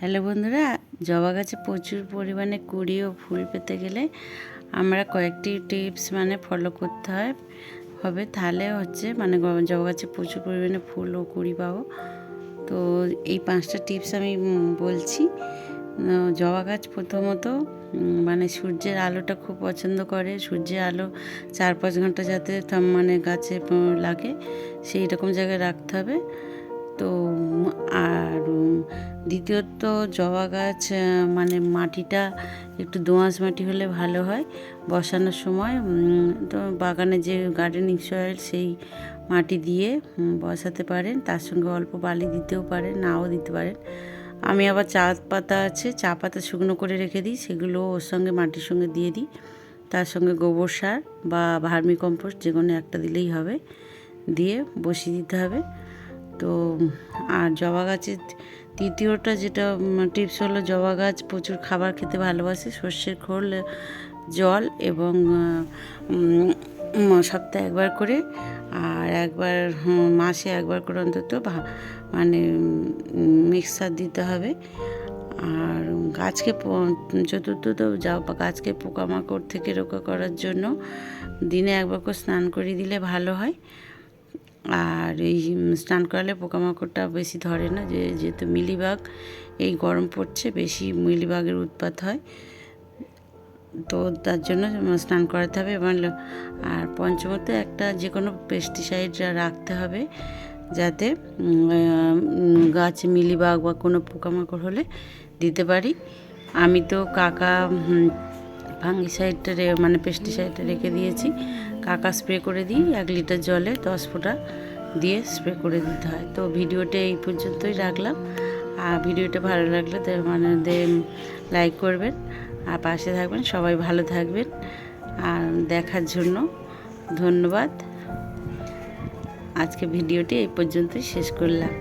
Hello বন্ধুরা, জবা গাছে প্রচুর পরিমাণে কুড়ি ও ফুল পেতে গেলে আমরা কয়েকটি টিপস মানে ফলো করতে হয়। হবে তাহলে হচ্ছে মানে জবা গাছে প্রচুর পরিমাণে ফুল ও কুড়ি পাবো। তো এই পাঁচটা টিপস আমি বলছি। জবা গাছ প্রথমত মানে সূর্যের আলোটা খুব পছন্দ করে। সূর্যের আলো চার পাঁচ ঘণ্টা যাতে মানে গাছে লাগে, সেই রকম জায়গায় রাখতে হবে। তো আর দ্বিতীয়ত জবা গাছ মানে মাটিটা একটু দোঁয়াশ মাটি হলে ভালো হয় বসানোর সময়। তো বাগানে যে গার্ডেনিং সয়েল সেই মাটি দিয়ে বসাতে পারেন। তার সঙ্গে অল্প বালি দিতেও পারেন, নাও দিতে পারেন। আমি আবার চা পাতা আছে চা পাতা শুকনো করে রেখে দিই, সেগুলো ওর সঙ্গে মাটির সঙ্গে দিয়ে দিই। তার সঙ্গে গোবর সার বা ভার্মি কম্পোস্ট যে কোনো একটা দিলেই হবে, দিয়ে বসিয়ে দিতে হবে। তো, আর জবা গাছের তৃতীয়টা যেটা টিপস হলো জবা গাছ প্রচুর খাবার খেতে ভালোবাসে, সর্ষের খোল, জল এবং সপ্তাহে একবার করে, আর একবার মাসে একবার করে অন্তত মানে মিক্সার দিতে হবে। আর গাছকে চতুর্থত যা- গাছকে পোকামাকড় থেকে রক্ষা করার জন্য দিনে একবার করে স্নান করিয়ে দিলে ভালো হয়। আর এই স্নান করালে পোকামাকড়টা বেশি ধরে না, যে যেহেতু মিলিবাগ, এই গরম পড়ছে, বেশি মিলিবাগের উৎপাত হয়। তো তার জন্য স্নান করাতে হবে এবং আর পঞ্চমত একটা যে কোনো পেস্টিসাইড রাখতে হবে যাতে গাছে মিলিবাগ বা কোনো পোকামাকড় হলে দিতে পারি। আমি তো কাকা ফাঙ্গিসাইডটা মানে পেস্টিসাইডটা রেখে দিয়েছি। কাকা স্প্রে করে দিই, এক লিটার জলে দশ ফোঁটা দিয়ে স্প্রে করে দিতে হয়। তো ভিডিওটা এই পর্যন্তই রাখলাম। আর ভিডিওটা ভালো লাগলে তো মানে লাইক করবেন। আর পাশে থাকবেন, সবাই ভালো থাকবেন। আর দেখার জন্য ধন্যবাদ। আজকে ভিডিওটি এই পর্যন্তই শেষ করলাম।